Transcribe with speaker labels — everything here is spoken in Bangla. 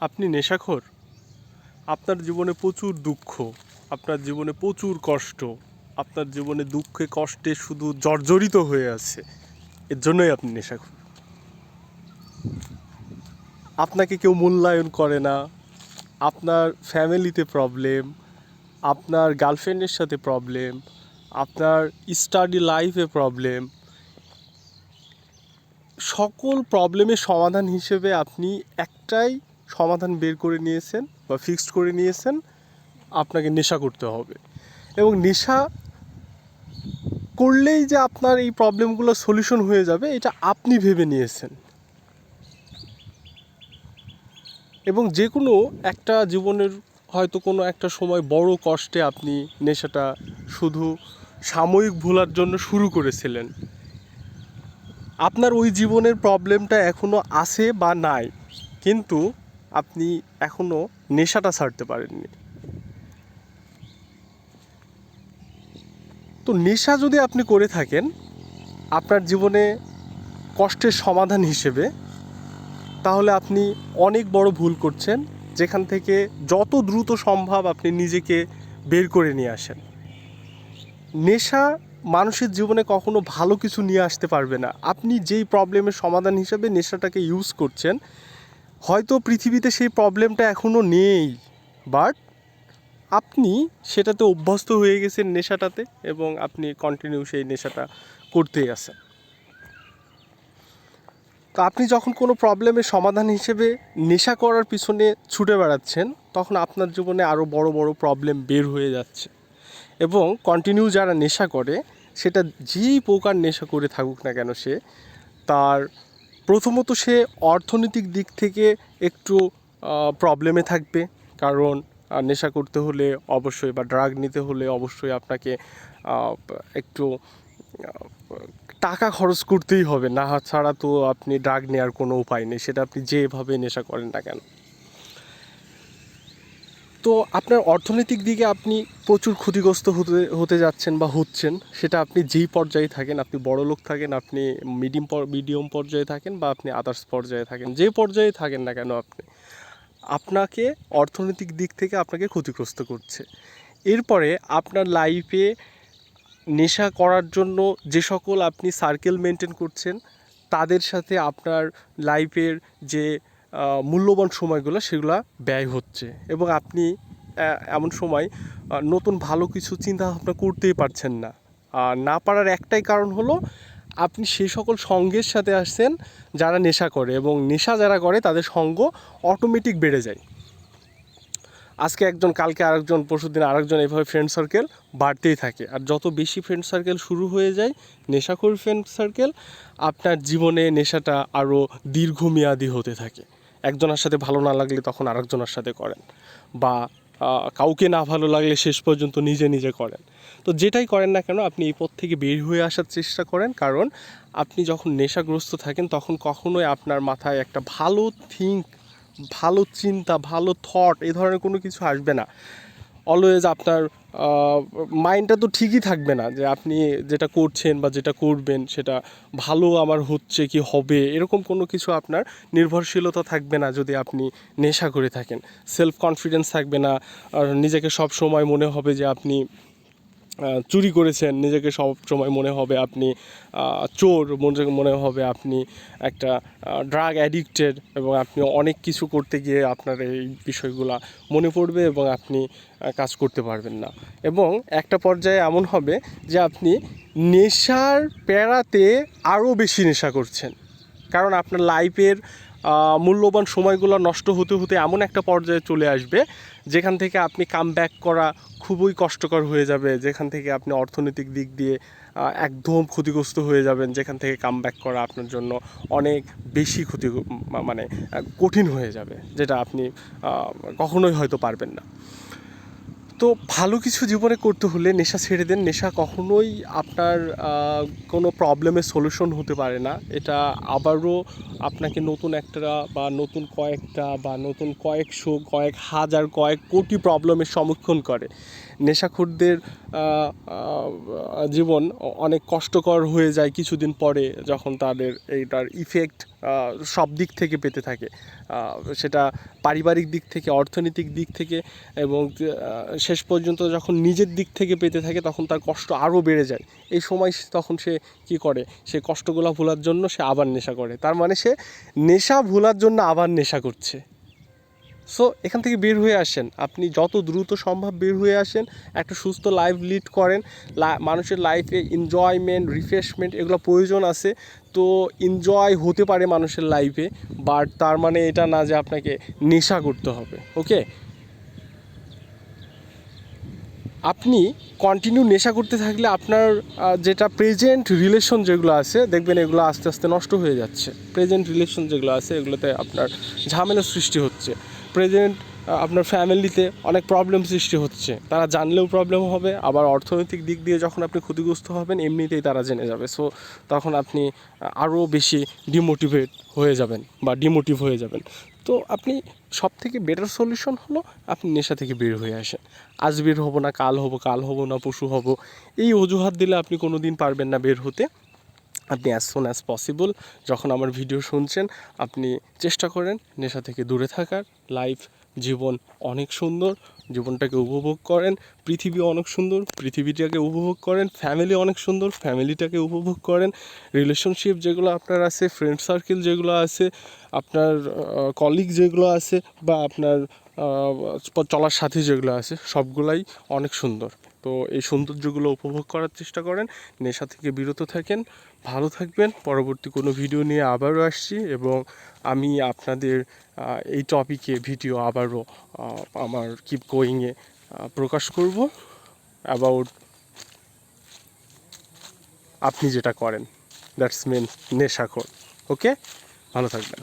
Speaker 1: আপনি নেশাখোর? আপনার জীবনে প্রচুর দুঃখ, আপনার জীবনে প্রচুর কষ্ট, আপনার জীবনে দুঃখে কষ্টে শুধু জর্জরিত হয়ে আছে, এর জন্যই আপনি নেশাখোর। আপনাকে কেউ মূল্যায়ন করে না, আপনার ফ্যামিলিতে প্রবলেম, আপনার গার্লফ্রেন্ডের সাথে প্রবলেম, আপনার স্টাডি লাইফে প্রবলেম। সকল প্রবলেমের সমাধান হিসেবে আপনি একটাই সমাধান বের করে নিয়েছেন বা ফিক্সড করে নিয়েছেন, আপনাকে নেশা করতে হবে। এবং নেশা করলেই যে আপনার এই প্রবলেমগুলো সলিউশন হয়ে যাবে, এটা আপনি ভেবে নিয়েছেন। এবং যে কোনো একটা জীবনের হয়তো কোনো একটা সময় বড় কষ্টে আপনি নেশাটা শুধু সাময়িক ভোলার জন্য শুরু করেছিলেন। আপনার ওই জীবনের প্রবলেমটা এখনও আছে বা নাই। কিন্তু আপনি এখনও নেশাটা ছাড়তে পারেননি। তো নেশা যদি আপনি করে থাকেন, আপনার জীবনে কষ্টের সমাধান হিসেবে, তাহলে আপনি অনেক বড় ভুল করছেন, যেখান থেকে যত দ্রুত সম্ভব আপনি নিজেকে বের করে নিয়ে আসেন। নেশা মানুষের জীবনে কখনো ভালো কিছু নিয়ে আসতে পারবে না। আপনি যেই প্রবলেমের সমাধান হিসেবে নেশাটাকে ইউজ করছেন হয়তো পৃথিবীতে সেই প্রবলেমটা এখনও নেই বাট আপনি সেটাতে অভ্যস্ত হয়ে গেছেন নেশাটাতে এবং আপনি কন্টিনিউ সেই নেশাটা করতেই আছেন। তো আপনি যখন কোনো প্রবলেমের সমাধান হিসেবে নেশা করার পিছনে ছুটে বেড়াচ্ছেন, তখন আপনার জীবনে আরও বড় বড় প্রবলেম বের হয়ে যাচ্ছে। এবং কন্টিনিউ যারা নেশা করে, সেটা যেই প্রকার নেশা করে থাকুক না কেন সে, তার প্রথমত সে অর্থনৈতিক দিক থেকে একটু প্রবলেমে থাকবে। কারণ নেশা করতে হলে অবশ্যই বা ড্রাগ নিতে হলে অবশ্যই আপনাকে একটু টাকা খরচ করতেই হবে। না ছাড়া তো আপনি ড্রাগ নেওয়ার কোনো উপায় নেই। সেটা আপনি যেভাবে নেশা করেন না কেন। তো আপনার অর্থনৈতিক দিকে আপনি প্রচুর ক্ষতিগ্রস্ত হতে হতে যাচ্ছেন বা হচ্ছেন, সেটা আপনি যেই পর্যায়ে থাকেন, আপনি বড় লোক থাকেন, আপনি মিডিয়াম মিডিয়াম পর্যায়ে থাকেন বা আপনি আদার্স পর্যায়ে থাকেন, যে পর্যায়ে থাকেন না কেন আপনি, আপনাকে অর্থনৈতিক দিক থেকে আপনাকে ক্ষতিগ্রস্ত করছে। এরপরে আপনার লাইফে নেশা করার জন্য যে সকল আপনি সার্কেল মেনটেন করছেন, তাদের সাথে আপনার লাইফের যে মূল্যবান সময়গুলো সেগুলো ব্যয় হচ্ছে। এবং আপনি এমন সময় নতুন ভালো কিছু চিন্তা ভাবনা করতেই পারছেন না। আর না পারার একটাই কারণ হলো, আপনি সেই সকল সঙ্গের সাথে আসছেন যারা নেশা করে এবং নেশা যারা করে তাদের সঙ্গ অটোমেটিক বেড়ে যায়। আজকে একজন, কালকে আরেকজন, পরশুদিন আরেকজন এভাবে ফ্রেন্ড সার্কেল বাড়তেই থাকে। আর যত বেশি ফ্রেন্ড সার্কেল শুরু হয়ে যায়, নেশাখোর ফ্রেন্ড সার্কেল আপনার জীবনে নেশাটা আরও দীর্ঘমেয়াদী হতে থাকে। একজনের সাথে ভালো না লাগলে তখন আরেকজনের সাথে করেন বা কাউকে না ভালো লাগলে শেষ পর্যন্ত নিজে নিজে করেন। তো যেটাই করেন না কেন আপনি এই পথ থেকে বের হয়ে আসার চেষ্টা করেন, কারণ আপনি যখন নেশাগ্রস্ত থাকেন তখন কখনোই আপনার মাথায় একটা ভালো থিঙ্ক ভালো চিন্তা, ভালো থট এই ধরনের কোনো কিছু আসবে না। অলওয়েজ আপনার মাইন্ডটা তো ঠিকই থাকবে না যে আপনি যেটা করছেন বা যেটা করবেন সেটা ভালো আমার হচ্ছে কি হবে, এরকম কোনো কিছু আপনার নির্ভরশীলতা থাকবে না যদি আপনি নেশা করে থাকেন। সেলফ কনফিডেন্স থাকবে না, আর নিজেকে সব সময় মনে হবে যে আপনি চুরি করেছেন। নিজেকে সব সময় মনে হবে আপনি চোর, মনে মনে হবে আপনি একটা ড্রাগ অ্যাডিক্টেড এবং আপনি অনেক কিছু করতে গিয়ে আপনার এই বিষয়গুলো মনে পড়বে এবং আপনি কাজ করতে পারবেন না। এবং একটা পর্যায়ে এমন হবে যে আপনি নেশার প্যারাতে আরও বেশি নেশা করছেন। কারণ আপনার লাইফের মূল্যবান সময়গুলো নষ্ট হতে হতে এমন একটা পর্যায়ে চলে আসবে যেখান থেকে আপনি কাম ব্যাক করা খুবই কষ্টকর হয়ে যাবে, যেখান থেকে আপনি অর্থনৈতিক দিক দিয়ে একদম ক্ষতিগ্রস্ত হয়ে যাবেন, যেখান থেকে কাম ব্যাক করা আপনার জন্য অনেক বেশি ক্ষতি মানে কঠিন হয়ে যাবে, যেটা আপনি কখনোই হয়তো পারবেন না। তো ভালো কিছু জীবনে করতে হলে নেশা ছেড়ে দেন। নেশা কখনোই আপনার কোনো প্রবলেমের সলিউশন হতে পারে না। এটা আবারও আপনাকে নতুন একটা বা নতুন কয়েকটা বা নতুন কয়েকশো, কয়েক হাজার, কয়েক কোটি প্রবলেমের সম্মুখীন করে। নেশাখোরদের জীবন অনেক কষ্টকর হয়ে যায় কিছুদিন পরে যখন তাদের এইটার ইফেক্ট সব দিক থেকে পেতে থাকে। সেটা পারিবারিক দিক থেকে, অর্থনৈতিক দিক থেকে এবং শেষ পর্যন্ত যখন নিজের দিক থেকে পেতে থাকে তখন তার কষ্ট আরও বেড়ে যায়। এই সময় তখন সে কি করে? সে কষ্টগুলো ভোলার জন্য সে আবার নেশা করে। তার মানে সে নেশা ভোলার জন্য আবার নেশা করছে। সো এখান থেকে বের হয়ে আসেন। আপনি যত দ্রুত সম্ভব বের হয়ে আসেন, একটা সুস্থ লাইফ লিড করেন মানুষের লাইফে এনজয়মেন্ট রিফ্রেশমেন্ট এগুলো প্রয়োজন আছে। তো এনজয় হতে পারে মানুষের লাইফে বাট তার মানে এটা না যে আপনাকে নেশা করতে হবে ওকে আপনি কন্টিনিউ নেশা করতে থাকলে আপনার যেটা প্রেজেন্ট রিলেশন যেগুলো আছে, দেখবেন এগুলো আস্তে আস্তে নষ্ট হয়ে যাচ্ছে। প্রেজেন্ট রিলেশন যেগুলো আছে, এগুলোতে আপনার ঝামেলা সৃষ্টি হচ্ছে। প্রেজেন্ট আপনার ফ্যামিলিতে অনেক প্রবলেম সৃষ্টি হচ্ছে। তারা জানলেও প্রবলেম হবে, আবার অর্থনৈতিক দিক দিয়ে যখন আপনি ক্ষতিগ্রস্ত হবেন, এমনিতেই তারা জেনে যাবে। সো তখন আপনি আরও বেশি ডিমোটিভেট হয়ে যাবেন বা ডিমোটিভ হয়ে যাবেন। তো আপনি সব থেকে বেটার সলিউশন হলো, আপনি নেশা থেকে বের হয়ে আসেন। আজ বের হব না, কাল হব কাল হব না পশু হব। এই অজুহাত দিলে আপনি কোনো দিন পারবেন না বের হতে। আপনি অ্যাজ সোন অ্যাজ পসিবল যখন আমার ভিডিও শুনছেন, আপনি চেষ্টা করেন নেশা থেকে দূরে থাকার। লাইফ জীবন অনেক সুন্দর, জীবনটাকে উপভোগ করেন। পৃথিবী অনেক সুন্দর, পৃথিবীটাকে উপভোগ করেন। ফ্যামিলি অনেক সুন্দর ফ্যামিলিটাকে উপভোগ করেন। রিলেশনশিপ যেগুলো আপনার আছে ফ্রেন্ড সার্কেল যেগুলো আছে আপনার কলিগ যেগুলো আছে বা আপনার চলার সাথী যেগুলো আছে, সবগুলাই অনেক সুন্দর। তো এই সৌন্দর্যগুলো উপভোগ করার চেষ্টা করেন, নেশা থেকে বিরত থাকেন, ভালো থাকবেন। পরবর্তী কোনো ভিডিও নিয়ে আবারও আসছি এবং আমি আপনাদের এই টপিকে ভিডিও আবারও আমার কিপ গোয়িংয়ে প্রকাশ করব। অ্যাবাউট আপনি যেটা করেন দ্যাটস মেন নেশাখোর। ওকে ভালো থাকবেন।